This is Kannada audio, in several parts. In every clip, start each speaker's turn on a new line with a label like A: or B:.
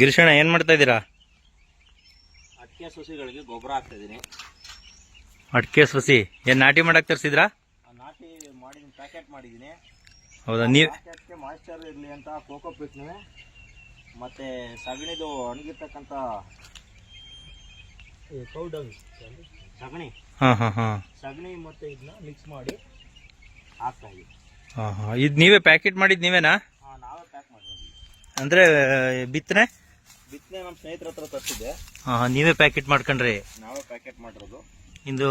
A: ಗಿರೀಶಣ್ಣ ಏನು ಮಾಡ್ತಾ ಇದ್ದೀರಾ?
B: ಅಡಿಕೆ ಸಸಿಗಳಿಗೆ ಗೊಬ್ಬರ ಹಾಕ್ತಾ ಇದೀನಿ
A: ಅಡಿಕೆ ಸಸಿ ಏನು ನಾಟಿ ಮಾಡಕ್ಕೆ ತರಿಸಿದ್ರಾ?
B: ಆ ನಾಟಿ ಮಾಡಿ ಪ್ಯಾಕೆಟ್ ಮಾಡಿದೀನಿ
A: ಹೌದಾ ನೀವು
B: ಪ್ಯಾಕೆಟ್ಗೆ ಮಾಯಿಶ್ಚರ್ ಇರಲಿ ಅಂತ ಕೋಕೋ ಪಿಟ್ನು ಮತ್ತೆ ಸಗಣಿದು ಒಣಗಿರ್ತಕ್ಕಂಥ ಪೌಡರ್ ಸಗಣಿ.
A: ಹಾಂ ಹಾಂ ಹಾಂ.
B: ಸಗಣಿ ಮತ್ತೆ ಇದನ್ನ ಮಿಕ್ಸ್ ಮಾಡಿ ಹಾಕ್ತಾ ಇದೀವಿ
A: ಹಾಂ ಹಾಂ. ಇದು ನೀವೇ ಪ್ಯಾಕೆಟ್ ಮಾಡಿದ್ದು ನೀವೇನಾ?
B: ಹಾ ನಾವೇ ಪ್ಯಾಕ್
A: ಅಂದರೆ ಬಿತ್ತನೆ?
B: ಬಿತ್ತನೆ ನಮ್ಮ ಸ್ನೇಹಿತರ ಹತ್ರ ತರಿಸಿದ್ದೆ.
A: ಹಾಂ ನೀವೇ ಪ್ಯಾಕೆಟ್ ಮಾಡ್ಕೊಂಡ್ರಿ.
B: ನಾವೇ ಪ್ಯಾಕೆಟ್ ಮಾಡಿರೋದು.
A: ಇಂದು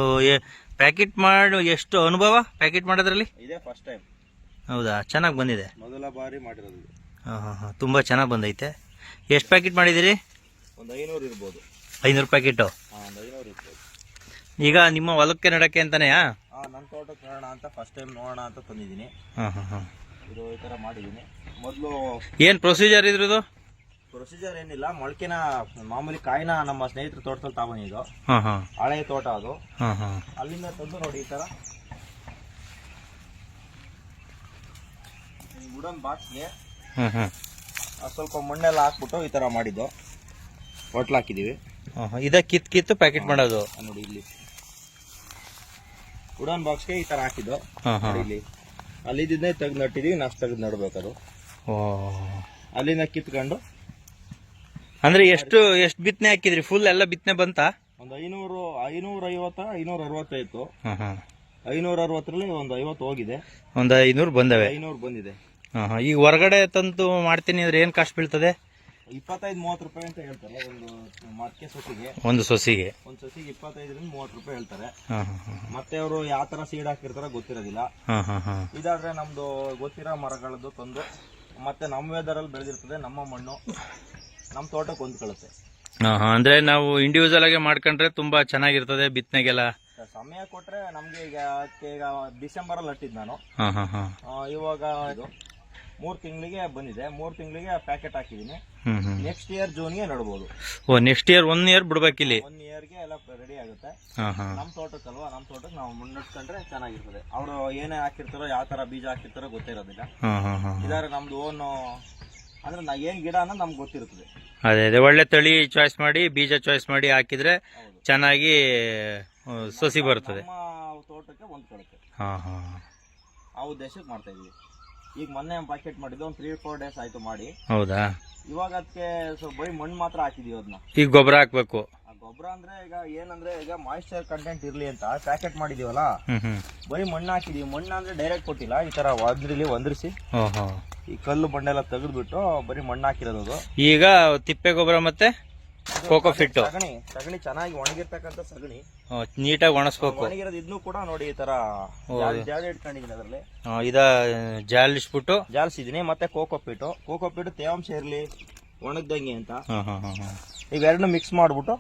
A: ಪ್ಯಾಕೆಟ್ ಮಾಡಿ ಎಷ್ಟು ಅನುಭವ ಪ್ಯಾಕೆಟ್ ಮಾಡೋದ್ರಲ್ಲಿ?
B: ಇದೇ ಫಸ್ಟ್ ಟೈಮ್
A: ಹೌದಾ? ಚೆನ್ನಾಗಿ ಬಂದಿದೆ.
B: ಮೊದಲ ಬಾರಿ ಮಾಡಿರೋದು ಇದು.
A: ಹಾಂ ಹಾಂ ಹಾಂ ತುಂಬ ಚೆನ್ನಾಗಿ ಬಂದೈತೆ. ಎಷ್ಟು ಪ್ಯಾಕೆಟ್ ಮಾಡಿದ್ದೀರಿ?
B: ಒಂದು ಐನೂರು ಇರ್ಬೋದು.
A: ಐನೂರು ಪ್ಯಾಕೆಟು
B: ಹಾಂ ಒಂದು ಐನೂರು ಇರ್ಬೋದು.
A: ಈಗ ನಿಮ್ಮ ಹೊಲಕ್ಕೆ ನಡಕ್ಕೆ ಅಂತಲೇ
B: ಹಾಂ ನನ್ನ ತೋಟಕ್ಕೆ ನೋಡೋಣ ಅಂತ ಫಸ್ಟ್ ಟೈಮ್ ನೋಡೋಣ ಅಂತ ತಂದಿದ್ದೀನಿ.
A: ಹಾಂ ಹಾಂ ಹಾಂ.
B: ಇದು ಈ ಥರ ಮಾಡಿದ್ದೀನಿ. ಮೊದಲು
A: ಏನು ಪ್ರೊಸೀಜರ್ ಇದ್ರದ್ದು
B: ಪ್ರೊಸೀಜರ್ ಏನಿಲ್ಲ ಮೊಳಕೆನ ಮಾಮೂಲಿ ಕಾಯಿನ ನಮ್ಮ ಸ್ನೇಹಿತರ ತೋಟದಲ್ಲಿ ತಗೊಂಡಿದ್ದು.
A: ಹಾಂ ಹಾಂ.
B: ಹಳೆ ತೋಟ ಅದು.
A: ಹಾಂ ಹಾಂ.
B: ಅಲ್ಲಿಂದ ತಂದು ನೋಡಿ ಈ ತರ. ವುಡನ್ ಬಾಕ್ಸ್ಗೆ ಸ್ವಲ್ಪ ಮಣ್ಣೆಲ್ಲ ಹಾಕ್ಬಿಟ್ಟು ಈ ತರ ಮಾಡಿದ್ದು. ಹೋಟ್ಲ್ ಹಾಕಿದೀವಿ
A: ಹಾಂ ಹಾಂ. ಇದ ಕಿತ್ ಕಿತ್ತು ಪ್ಯಾಕೆಟ್ ಮಾಡೋದು.
B: ನೋಡಿ ಇಲ್ಲಿ. ವುಡನ್ ಬಾಕ್ಸ್ಗೆ ಈ ತರ ಹಾಕಿದ್ದು.
A: ಹಾಂ ಹಾಂ.
B: ನೋಡಿ ಇಲ್ಲಿ. ಅಲ್ಲಿದ್ದೇ ತೆಗೆದು ನಟ್ಟಿದೀವಿ ನಾಷ್ಟ ತೆಗ್ದು ನಡ್ಬೇಕದು
A: ಓ.
B: ಅಲ್ಲಿಂದ ಕಿತ್ಕೊಂಡು
A: ಅಂದ್ರೆ ಎಷ್ಟು ಎಷ್ಟು ಬಿತ್ತನೆ ಹಾಕಿದ್ರಿ? ಫುಲ್ ಎಲ್ಲ ಬಿತ್ತನೆ ಬಂತಾ?
B: ಒಂದು ಐನೂರು ಐನೂರ ಐವತ್ತ ಐನೂರ ಅರವತ್ತೈತು
A: ಹಾಂ.
B: ಐನೂರ ಅರವತ್ತರಲ್ಲಿ ಒಂದು ಐವತ್ತು ಹೋಗಿದೆ.
A: ಒಂದು ಐನೂರು ಬಂದವೆ.
B: ಐನೂರು ಬಂದಿದೆ.
A: ಈಗ ಹೊರಗಡೆ ತಂದು ಮಾಡ್ತೀನಿ ಅಂದ್ರೆ ಏನು ಕಾಸ್ಟ್ ಬೀಳ್ತದೆ?
B: ಇಪ್ಪತ್ತೈದು ಮೂವತ್ತು ರೂಪಾಯಿ ಅಂತ ಹೇಳ್ತಾರೆ. ಒಂದು ಮಕ್ಕೆ ಸೊಸಿಗೆ.
A: ಒಂದು ಸೊಸಿಗೆ.
B: ಒಂದು ಸೊಸಿಗೆ ಇಪ್ಪತ್ತೈದರಿಂದ ಮೂವತ್ತು ರೂಪಾಯಿ ಹೇಳ್ತಾರೆ. ಮತ್ತೆ ಅವರು ಯಾವ ತರ ಸೀಡ್ ಹಾಕಿರ್ತಾರ ಗೊತ್ತಿರೋದಿಲ್ಲ. ಇದಾದ್ರೆ ನಮ್ದು ಗೊತ್ತಿರೋ ಮರಗಳದ್ದು ತಂದು ಮತ್ತೆ ನಮ್ಮ ವೇದರಲ್ಲಿ ಬೆಳೆದಿರ್ತದೆ ನಮ್ಮ ಮಣ್ಣು. ನಮ್ಮ ತೋಟಕ್ಕೆ ಹೊಂದ್ಕೊಳ್ಳುತ್ತೆ
A: ಹಾಂ ಅಂದರೆ ನಾವು ಇಂಡಿವಿಜುವಲ್ ಆಗಿ ಮಾಡ್ಕೊಂಡ್ರೆ ತುಂಬಾ ಚೆನ್ನಾಗಿರ್ತದೆ ಬಿತ್ತನೆಗೆಲ್ಲ
B: ಸಮಯ ಕೊಟ್ರೆ ನಮ್ಗೆ ಈಗ ಅದಕ್ಕೆ ಈಗ ಡಿಸೆಂಬರ್ ಅಲ್ಲಿ ಹಟ್ಟಿದ್ ನಾನು.
A: ಹಾಂ ಹಾಂ. ಹಾಂ
B: ಆ, ಇವಾಗ ಮೂರು ತಿಂಗಳಿಗೆ ಬಂದಿದೆ. ಮೂರು ತಿಂಗಳಿಗೆ ಪ್ಯಾಕೆಟ್ ಹಾಕಿದೀನಿ
A: ಹ್ಞೂ ಹ್ಞೂ
B: ನೆಕ್ಸ್ಟ್ ಇಯರ್ ಜೂನ್ಗೆ ನಡ್ಬೋದು.
A: ಓ ನೆಕ್ಸ್ಟ್ ಇಯರ್ ಒನ್ ಇಯರ್ ಬಿಡ್ಬೇಕಿಲ್ಲಿ
B: ಒನ್ ಇಯರ್ಗೆ ಎಲ್ಲ ರೆಡಿ ಆಗುತ್ತೆ.
A: ನಮ್ ಹಾಂ
B: ನಮ್ಮ ತೋಟಕ್ಕಲ್ವಾ? ನಮ್ಮ ತೋಟಕ್ಕೆ ನಾವು ಮುನ್ನಡ್ಸ್ಕೊಂಡ್ರೆ ಚೆನ್ನಾಗಿರ್ತದೆ. ಅವರು ಏನೇ ಹಾಕಿರ್ತಾರೋ ಯಾವ ತರ ಬೀಜ ಹಾಕಿರ್ತಾರೋ ಗೊತ್ತಿರೋದಿಲ್ಲ.
A: ಹಾಂ ಹಾಂ ಹಾಂ.
B: ಇದಾದ್ರೆ ನಮ್ದು ಓನ್ ಅಂದ್ರೆ ನಾ ಏನ್ ಗಿಡ ಅನ್ನೋದು ನಮ್ಗೆ ಗೊತ್ತಿರ್ತದೆ.
A: ಅದೇ ಅದೇ. ಒಳ್ಳೆ ತಳಿ ಚಾಯ್ಸ್ ಮಾಡಿ ಬೀಜ ಚಾಯ್ಸ್ ಮಾಡಿ ಹಾಕಿದ್ರೆ ಚೆನ್ನಾಗಿ ಆ, ಸಸಿ ಬರ್ತದೆ.
B: ನಮ್ಮ ತೋಟಕ್ಕೆ
A: ಹಾಂ ಹಾಂ.
B: ಆ ಉದ್ದೇಶಕ್ಕೆ ಮಾಡ್ತಾ ಇದ್ದೀವಿ ಈಗ ಮೊನ್ನೆ ಪ್ಯಾಕೆಟ್ ಮಾಡಿದ್ದು ಒಂದು ತ್ರೀ ಫೋರ್ ಡೇಸ್ ಆಯ್ತು ಮಾಡಿ.
A: ಹೌದಾ?
B: ಇವಾಗ ಅದಕ್ಕೆ ಸ್ವಲ್ಪ ಬರೀ ಮಣ್ಣು ಮಾತ್ರ ಹಾಕಿದೀವಿ ಅದನ್ನ
A: ಈಗ ಗೊಬ್ಬರ ಹಾಕ್ಬೇಕು.
B: ಆ ಗೊಬ್ಬರ ಅಂದ್ರೆ ಈಗ ಏನಂದ್ರೆ ಈಗ ಮಾಯಿಶ್ಚರ್ ಕಂಟೆಂಟ್ ಇರ್ಲಿ ಅಂತ ಪ್ಯಾಕೆಟ್ ಮಾಡಿದೀವಲ್ಲ? ಬರೀ ಮಣ್ಣು ಹಾಕಿದೀವಿ. ಮಣ್ಣು ಅಂದ್ರೆ ಡೈರೆಕ್ಟ್ ಕೊಟ್ಟಿಲ್ಲ ಈ ತರ ಒಂದ್ರಲ್ಲಿ ಒಂದ್ರಿಸಿ. ಈ ಕಲ್ಲು ಬಂಡೆಲ್ಲ ತೆಗೆದ್ಬಿಟ್ಟು ಬರೀ ಮಣ್ಣು ಹಾಕಿರೋದು ಅದು.
A: ಈಗ ತಿಪ್ಪೆ ಗೊಬ್ಬರ ಮತ್ತೆ ಕೋಕೋ ಫಿಟ್
B: ಸಗಣಿ ಸಗಣಿ ಚೆನ್ನಾಗಿ ಒಣಗಿರ್ತಕ್ಕಂಥ ಸಗಣಿ.
A: ನೀಟಾಗಿ ಒಣಸ್ಬೇಕು.
B: ಒಣಗಿರೋದು ಇದನ್ನು ಕೂಡ ನೋಡಿ ಈ ತರ ಜಾಲಿ ಇಟ್ಕೊಂಡಿದ್ದೀನಿ ಅದರಲ್ಲಿ.
A: ಇದ ಜಾಲಿಸ್ಬಿಟ್ಟು
B: ಜಾಲಿಸಿದೀನಿ ಮತ್ತೆ ಕೋಕೋ ಫಿಟ್ ಕೋಕೋ ಫಿಟ್ ತೇವಾಂಶ ಇರಲಿ ಒಣಗ್ದಂಗೆ ಅಂತ. ಇವೆರಡನ್ನೂ ಮಿಕ್ಸ್ ಮಾಡ್ಬಿಟ್ಟು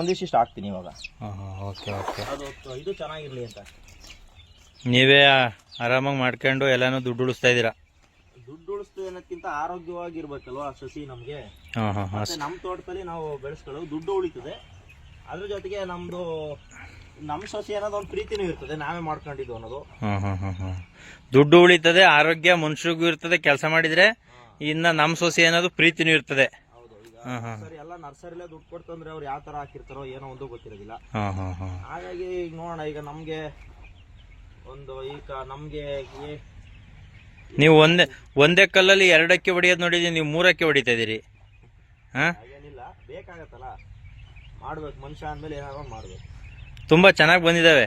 B: ಒಂದಿಷ್ಟು ಹಾಕ್ತೀನಿ ಇವಾಗ.
A: Okay okay.
B: ಅದು ಇದು ಚೆನ್ನಾಗಿರ್ಲಿ ಅಂತ.
A: ನೀವೇ ಆರಾಮಾಗಿ ಮಾಡ್ಕೊಂಡು ಎಲ್ಲಾನು ದುಡ್ಡು ಉಳಿಸ್ತಾ ಇದ್ದೀರಾ?
B: ಉಳಿಸ್ತು ಅನ್ನೋದಕ್ಕಿಂತ ಆರೋಗ್ಯವಾಗಿರ್ಬೇಕಲ್ವಾ ಸಸಿ ನಮಗೆ? ಮತ್ತೆ ನಮ್ಮ ತೋಟದಲ್ಲಿ ನಾವು ಬೆಳೆಸ್ಕೊಳ್ಳೋದು ದುಡ್ಡು ಉಳಿತದೆ. ಅದ್ರ ಜೊತೆಗೆ ನಮ್ದು ನಮ್ಮ ಸಸಿ ಅನ್ನೋದು ಒಂದು ಪ್ರೀತಿನೂ ಇರ್ತದೆ ನಾವೇ ಮಾಡ್ಕೊಂಡಿದ್ದು ಅನ್ನೋದು.
A: ದುಡ್ಡು ಉಳಿತದೆ ಆರೋಗ್ಯ ಮನುಷ್ಯರಿಗೂ ಇರ್ತದೆ ಕೆಲಸ ಮಾಡಿದ್ರೆ ಇನ್ನ ನಮ್ಮ ಸೊಸೆ ಅನ್ನೋದು ಪ್ರೀತಿನೂ ಇರ್ತದೆ.
B: ಸರಿ ಎಲ್ಲ ನರ್ಸರಿಲೇ ದುಡ್ಡು ಕೊಡ್ತಂದ್ರೆ ಅವ್ರು ಯಾವ ತರ ಹಾಕಿರ್ತಾರೋ ಏನೋ ಒಂದು ಗೊತ್ತಿರೋದಿಲ್ಲ. ಹಾಗಾಗಿ ಈಗ ನೋಡೋಣ ಈಗ ನಮ್ಗೆ ಒಂದು ಈಗ ನಮ್ಗೆ
A: ನೀವು ಒಂದೇ ಒಂದೇ ಕಲ್ಲಲ್ಲಿ ಎರಡಕ್ಕೆ ಹೊಡಿಯೋದು ನೋಡಿದ್ರೆ ನೀವು ಮೂರಕ್ಕೆ ಹೊಡಿತಾ ಇದ್ದೀರಿ. ಹಾಂ?
B: ಬೇಕಾಗತ್ತಲ್ಲ. ಮಾಡ್ಬೇಕು ಮನುಷ್ಯ ಅಂದಮೇಲೆ ಏನಾದ್ರು ಮಾಡ್ಬೇಕು.
A: ತುಂಬ ಚೆನ್ನಾಗಿ ಬಂದಿದ್ದಾವೆ.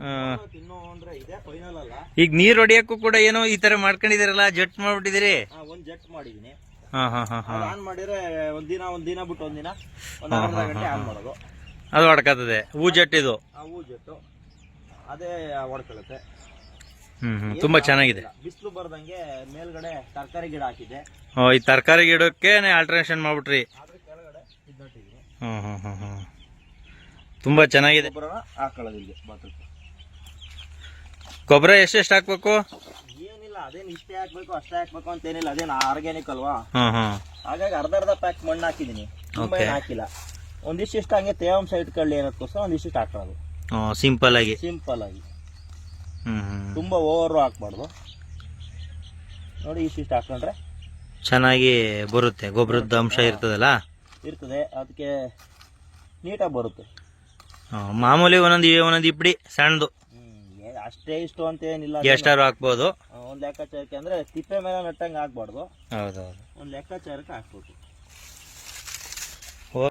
A: ಆ,
B: ತಿನ್ನೋ ಅಂದ್ರೆ ಇದೇ ಫೈನಲ್ ಅಲ್ಲ.
A: ಈಗ ನೀರು ಹೊಡಿಯೋಕ್ಕೂ ಕೂಡ ಏನೋ ಈ ಥರ ಮಾಡ್ಕೊಂಡಿದ್ದೀರಲ್ಲ ಜಟ್ ಮಾಡ್ಬಿಟ್ಟಿದ್ದೀರಿ.
B: ಒಂದ್ ಮಾಡಿದ್ದೀನಿ ಮಾಡಿದೀನಿ.
A: ಹಾಂ ಹಾಂ ಹಾಂ ಹಾಂ.
B: ಆನ್ ಮಾಡಿದ್ರೆ ಒಂದ್ ದಿನ ಒಂದ್ ದಿನ ಬಿಟ್ಟು ಒಂದ್ ದಿನ ಒಂದ್ ಅರ್ಧ ಗಂಟೆ ಆನ್ ಮಾಡೋದು.
A: ಅದು ಹೊಡ್ಕತ್ತದೆ ಹೂ ಜಟ್ ಇದು.
B: ಆ ಹೂ ಜೆಟ್ಟು. ಅದೇ ಹೊಡ್ಕೊಳ್ಳುತ್ತೆ
A: ತುಂಬ ಚೆನ್ನಾಗಿದೆ.
B: ಬಿಸಿಲು ಬರ್ದಂಗೆ ಮೇಲ್ಗಡೆ ತರಕಾರಿ ಗಿಡ
A: ಹಾಕಿದೆ ಈ ತರಕಾರಿ ಗಿಡಕ್ಕೆ ಆಲ್ಟ್ರೇಷನ್ ಮಾಡ್ಬಿಟ್ರಿ. ತುಂಬಾ ಚೆನ್ನಾಗಿದೆ. ಗೊಬ್ಬರ ಎಷ್ಟೆಷ್ಟು ಹಾಕ್ಬೇಕು?
B: ಏನಿಲ್ಲ ಅದೇನ್ ಇಷ್ಟೇ ಹಾಕ್ಬೇಕು ಅಷ್ಟೇ ಹಾಕ್ಬೇಕು ಅಂತ ಏನಿಲ್ಲ ಅದೇನ್ ಆರ್ಗ್ಯಾನಿಕ್ ಅಲ್ವಾ? ಹಾಗಾಗಿ ಅರ್ಧ ಅರ್ಧ ಪ್ಯಾಕ್ ಮಣ್ಣು ಹಾಕಿದೀನಿ ತುಂಬಾ ಹಾಕಿಲ್ಲ. ಒಂದಿಷ್ಟು ಹಂಗೆ ತೇವಾಂಶ ಇಟ್ಕೊಳ್ಳಿ ಅನ್ನೋದಕ್ಕೋಸ್ಕರ ಒಂದಿಷ್ಟು ಹಾಕೋದು
A: ಸಿಂಪಲ್ ಆಗಿ.
B: ಸಿಂಪಲ್ ಆಗಿ. ತುಂಬಾ ಓವರ್ ಹಾಕ್ಬಾರ್ದು. ನೋಡಿ ಇಷ್ಟಿಷ್ಟು ಹಾಕೊಂಡ್ರೆ
A: ಚೆನ್ನಾಗಿ ಬರುತ್ತೆ ಗೊಬ್ಬರದ ಅಂಶ ಇರ್ತದಲ್ಲ?
B: ಇರ್ತದೆ ಅದಕ್ಕೆ ನೀಟಾಗಿ ಬರುತ್ತೆ.
A: ಮಾಮೂಲಿ ಒಂದೊಂದು ಒಂದೊಂದು ಇಪ್ಪಡಿ ಸಣ್ಣದು.
B: ಅಷ್ಟೇ ಇಷ್ಟು ಅಂತ ಏನಿಲ್ಲ.
A: ಎಷ್ಟಾರು ಹಾಕ್ಬೋದು.
B: ಒಂದು ಲೆಕ್ಕಾಚಾರಕ್ಕೆ ಅಂದ್ರೆ ತಿಪ್ಪೆ ಮೇಲೆ ನಟ್ಟಂಗೆ ಹಾಕ್ಬಾರ್ದು.
A: ಹೌದೌದು.
B: ಒಂದು ಲೆಕ್ಕಾಚಾರಕ್ಕೆ ಹಾಕ್ಬೇಕು